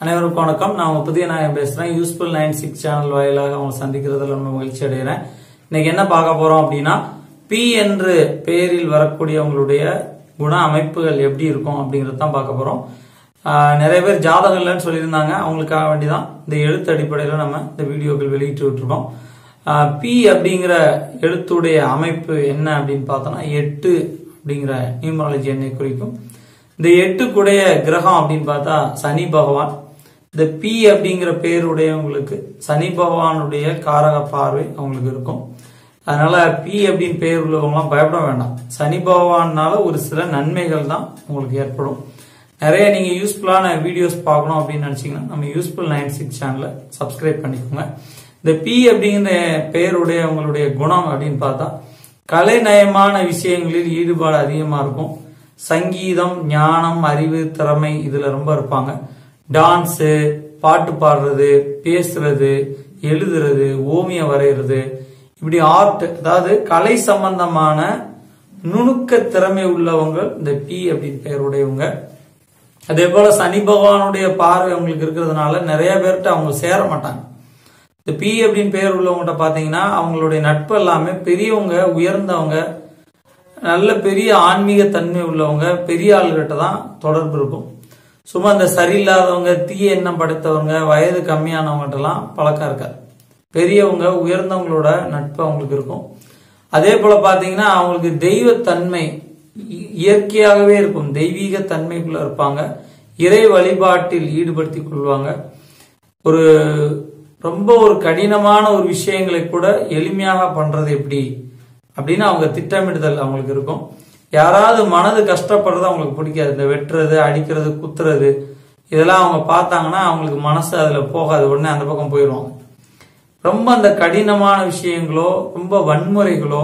அனைவருக்கும் வணக்கம். நான் புதிய நாயகம் பேசுறேன். யூஸ்ஃபுல் நைன் சிக்ஸ் சேனல் வாயிலாக அவங்க சந்திக்கிறதுல ரொம்ப மகிழ்ச்சி அடைகிறேன். இன்னைக்கு என்ன பார்க்க போறோம் அப்படின்னா பி என்று பெயரில் வரக்கூடிய உங்களுடைய குண அமைப்புகள் எப்படி இருக்கும் அப்படிங்கறத தான் பார்க்க போறோம். நிறைய பேர் ஜாதகம் இல்லைன்னு சொல்லியிருந்தாங்க. அவங்களுக்காக வேண்டிதான் இந்த எழுத்து அடிப்படையில் நம்ம இந்த வீடியோக்கள் வெளியிட்டு விட்டுருக்கோம். பி அப்படிங்கிற எழுத்துடைய அமைப்பு என்ன அப்படின்னு பார்த்தோம்னா எட்டு அப்படிங்கிற நியூமராலஜி எண்ணை குறிக்கும். இந்த எட்டுக்குடைய கிரகம் அப்படின்னு பார்த்தா சனி பகவான் இந்த பி அப்படிங்கிற பேருடையவங்களுக்கு சனி பகவானுடைய காரக பார்வை அவங்களுக்கு இருக்கும். அதனால பி அப்படின்னு பேர் உள்ளவங்கலாம் பயப்பட வேண்டாம். சனி பகவானால ஒரு சில நன்மைகள் தான் உங்களுக்கு ஏற்படும். நிறைய நீங்க யூஸ்ஃபுல்லான வீடியோஸ் பார்க்கணும் அப்படின்னு நினைச்சீங்கன்னா நம்ம யூஸ்ஃபுல் நைன் சிக்ஸ் சேனலை சப்ஸ்கிரைப் பண்ணிக்கோங்க. இந்த பி அப்படிங்கிற பெயருடைய உங்களுடைய குணம் அப்படின்னு பார்த்தா கலைநயமான விஷயங்களில் ஈடுபாடு அதிகமா இருக்கும். சங்கீதம் ஞானம் அறிவு திறமை இதுல ரொம்ப இருப்பாங்க. டான்ஸு பாட்டு பாடுறது பேசுறது எழுதுறது ஓவியம் வரைகிறது இப்படி ஆர்ட் அதாவது கலை சம்பந்தமான நுணுக்க திறமை உள்ளவங்க இந்த பி அப்படின்னு பெயருடையவங்க அதே போல சனி பகவானுடைய பார்வை அவங்களுக்கு இருக்கிறதுனால நிறைய பேர்கிட்ட அவங்க சேர மாட்டாங்க. இந்த பி அப்படின்னு பெயர் உள்ளவங்ககிட்ட பாத்தீங்கன்னா அவங்களுடைய நட்பு எல்லாமே பெரியவங்க உயர்ந்தவங்க நல்ல பெரிய ஆன்மீக தன்மை உள்ளவங்க பெரிய ஆளுகிட்ட தான் தொடர்பு இருக்கும். சும்மா இந்த சரியில்லாதவங்க தீய எண்ணம் படைத்தவங்க வயது கம்மியானவங்ககிட்டலாம் பழக்கம் இருக்காது. பெரியவங்க உயர்ந்தவங்களோட நட்பு அவங்களுக்கு இருக்கும். அதே போல பாத்தீங்கன்னா அவங்களுக்கு தெய்வத்தன்மை இ- இயற்கையாகவே இருக்கும். தெய்வீக தன்மைக்குள்ள இருப்பாங்க. இறை வழிபாட்டில் ஈடுபடுத்திக் கொள்வாங்க. ஒரு ரொம்ப ஒரு கடினமான ஒரு விஷயங்களை கூட எளிமையாக பண்றது எப்படி? அப்படின்னு அவங்க திட்டமிடுதல் அவங்களுக்கு இருக்கும். யாராவது மனது கஷ்டப்படுறது அவங்களுக்கு பிடிக்காது. இந்த வெட்டுறது அடிக்கிறது குத்துறது இதெல்லாம் அவங்க பார்த்தாங்கன்னா அவங்களுக்கு மனசு அதில் போகாது. உடனே அந்த பக்கம் போயிடுவாங்க. ரொம்ப அந்த கடினமான விஷயங்களோ ரொம்ப வன்முறைகளோ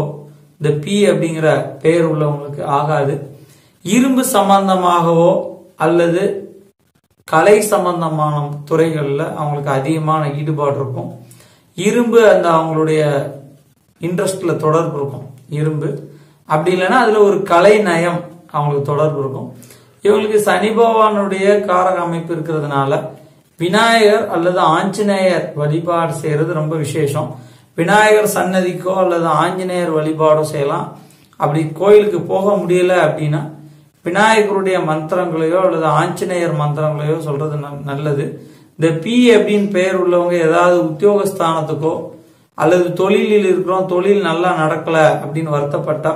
இந்த பி அப்படிங்கிற பெயர் உள்ளவங்களுக்கு ஆகாது. இரும்பு சம்பந்தமாகவோ அல்லது கலை சம்பந்தமான துறைகளில் அவங்களுக்கு அதிகமான ஈடுபாடு இருக்கும். இரும்பு அந்த அவங்களுடைய இன்ட்ரெஸ்டில் தொடர்பு இருக்கும். இரும்பு. அப்படி இல்லைன்னா அதுல ஒரு கலை நயம் அவங்களுக்கு தொடர்பு இருக்கும். இவங்களுக்கு சனி பகவானுடைய காரக அமைப்பு இருக்கிறதுனால விநாயகர் அல்லது ஆஞ்சநேயர் வழிபாடு செய்யறது ரொம்ப விசேஷம். விநாயகர் சன்னதிக்கோ அல்லது ஆஞ்சநேயர் வழிபாடோ செய்யலாம். அப்படி கோயிலுக்கு போக முடியல அப்படின்னா விநாயகருடைய மந்திரங்களையோ அல்லது ஆஞ்சநேயர் மந்திரங்களையோ சொல்றது நல்லது. இந்த பி அப்படின்னு பெயர் உள்ளவங்க ஏதாவது உத்தியோகஸ்தானத்துக்கோ அல்லது தொழிலில் இருக்கிறோம் தொழில் நல்லா நடக்கல அப்படின்னு வருத்தப்பட்டா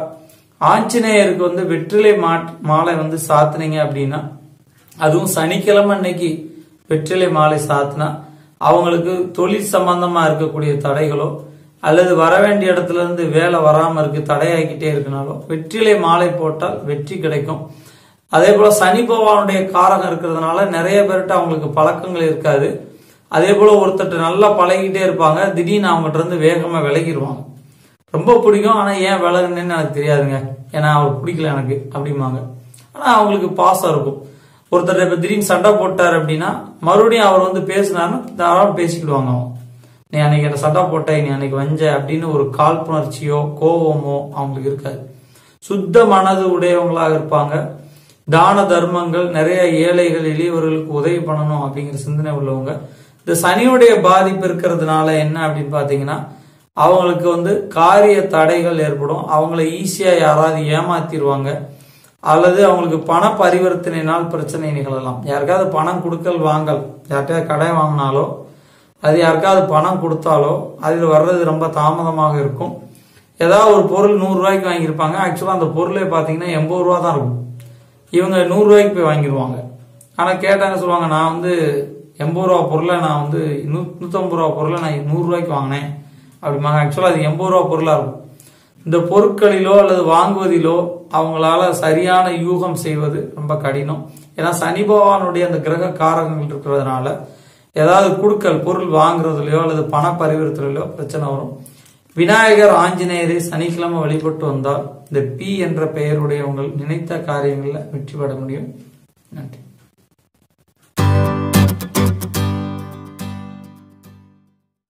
ஆஞ்சநேயருக்கு வந்து வெற்றிலை மா- மாலை வந்து சாத்தினீங்க அப்படின்னா அதுவும் சனிக்கிழமை அன்னைக்கு வெற்றிலை மாலை சாத்தினா அவங்களுக்கு தொழில் சம்பந்தமா இருக்கக்கூடிய தடைகளோ அல்லது வர வேண்டிய இடத்துல இருந்து வேலை வராம இருக்கு தடையாகிட்டே இருக்கனாலோ வெற்றிலை மாலை போட்டால் வெற்றி கிடைக்கும். அதே போல சனி பகவானுடைய காரகம் இருக்கிறதுனால நிறைய பேர்கிட்ட அவங்களுக்கு பழக்கங்கள் இருக்காது. அதே போல ஒருத்தர் நல்லா பழகிட்டே இருப்பாங்க. திடீர்னு அவங்ககிட்ட இருந்து வேகமா விலகிடுவாங்க ரொம்ப பிடிக்கும் ஆனா ஏன் விலகுனேன்னு எனக்கு தெரியாதுங்க. ஏன்னா அவர் பிடிக்கல எனக்கு அப்படிம்பாங்க. ஆனா அவங்களுக்கு பாசம் இருக்கும். ஒருத்தர் இப்போ திடீர்னு சண்டை போட்டார் அப்படின்னா மறுபடியும் அவர் வந்து பேசினாருன்னா தாராளம் பேசிக்கிடுவாங்க அவன் நீ அன்னைக்கு என்ன சண்டை போட்ட நீ அன்னைக்கு வஞ்ச அப்படின்னு ஒரு காழ்ப்புணர்ச்சியோ கோபமோ அவங்களுக்கு இருக்காது. சுத்த மனது உடையவங்களாக இருப்பாங்க. தான தர்மங்கள் நிறைய ஏழைகள் எளியவர்களுக்கு உதவி பண்ணணும் அப்படிங்கிற சிந்தனை உள்ளவங்க. இந்த சனியுடைய பாதிப்பு இருக்கிறதுனால என்ன அப்படின்னு பாத்தீங்கன்னா அவங்களுக்கு வந்து காரிய தடைகள் ஏற்படும். அவங்கள ஈஸியாக யாராவது ஏமாத்திடுவாங்க அல்லது அவங்களுக்கு பண பரிவர்த்தனையினால் பிரச்சனை நிகழலாம். யாருக்காவது பணம் கொடுக்கல் வாங்கல். யார்கிட்டயாவது கடை வாங்கினாலோ அது யாருக்காவது பணம் கொடுத்தாலோ அதில் வர்றது ரொம்ப தாமதமாக இருக்கும். ஏதாவது ஒரு பொருள் நூறுரூவாய்க்கு வாங்கியிருப்பாங்க. ஆக்சுவலாக அந்த பொருளே பார்த்தீங்கன்னா எண்பது ரூபா தான் இருக்கும். இவங்க நூறுரூவாய்க்கு போய் வாங்கிடுவாங்க. ஆனால் கேட்டாங்க சொல்லுவாங்க நான் வந்து எண்பது ரூபா பொருளை நான் வந்து நூ நூற்றம்பது ரூபா பொருளை நான் நூறுரூவாய்க்கு வாங்கினேன். அப்படிம்பாங்க ஆக்சுவலாக அது எண்பது ரூபா பொருளாக இருக்கும். இந்த பொருட்களிலோ அல்லது வாங்குவதிலோ அவங்களால சரியான யூகம் செய்வது ரொம்ப கடினம். ஏன்னா சனி பகவானுடைய அந்த கிரக காரகங்கள் இருக்கிறதுனால ஏதாவது குடுக்கல் பொருள் வாங்குறதுலையோ அல்லது பண பரிவர்த்தனையிலோ பிரச்சனை வரும். விநாயகர் ஆஞ்சநேயரை சனிக்கிழமை வழிபட்டு வந்தால் இந்த பி என்ற பெயருடைய உங்கள் நினைத்த காரியங்களில் வெற்றி பெற முடியும். நன்றி.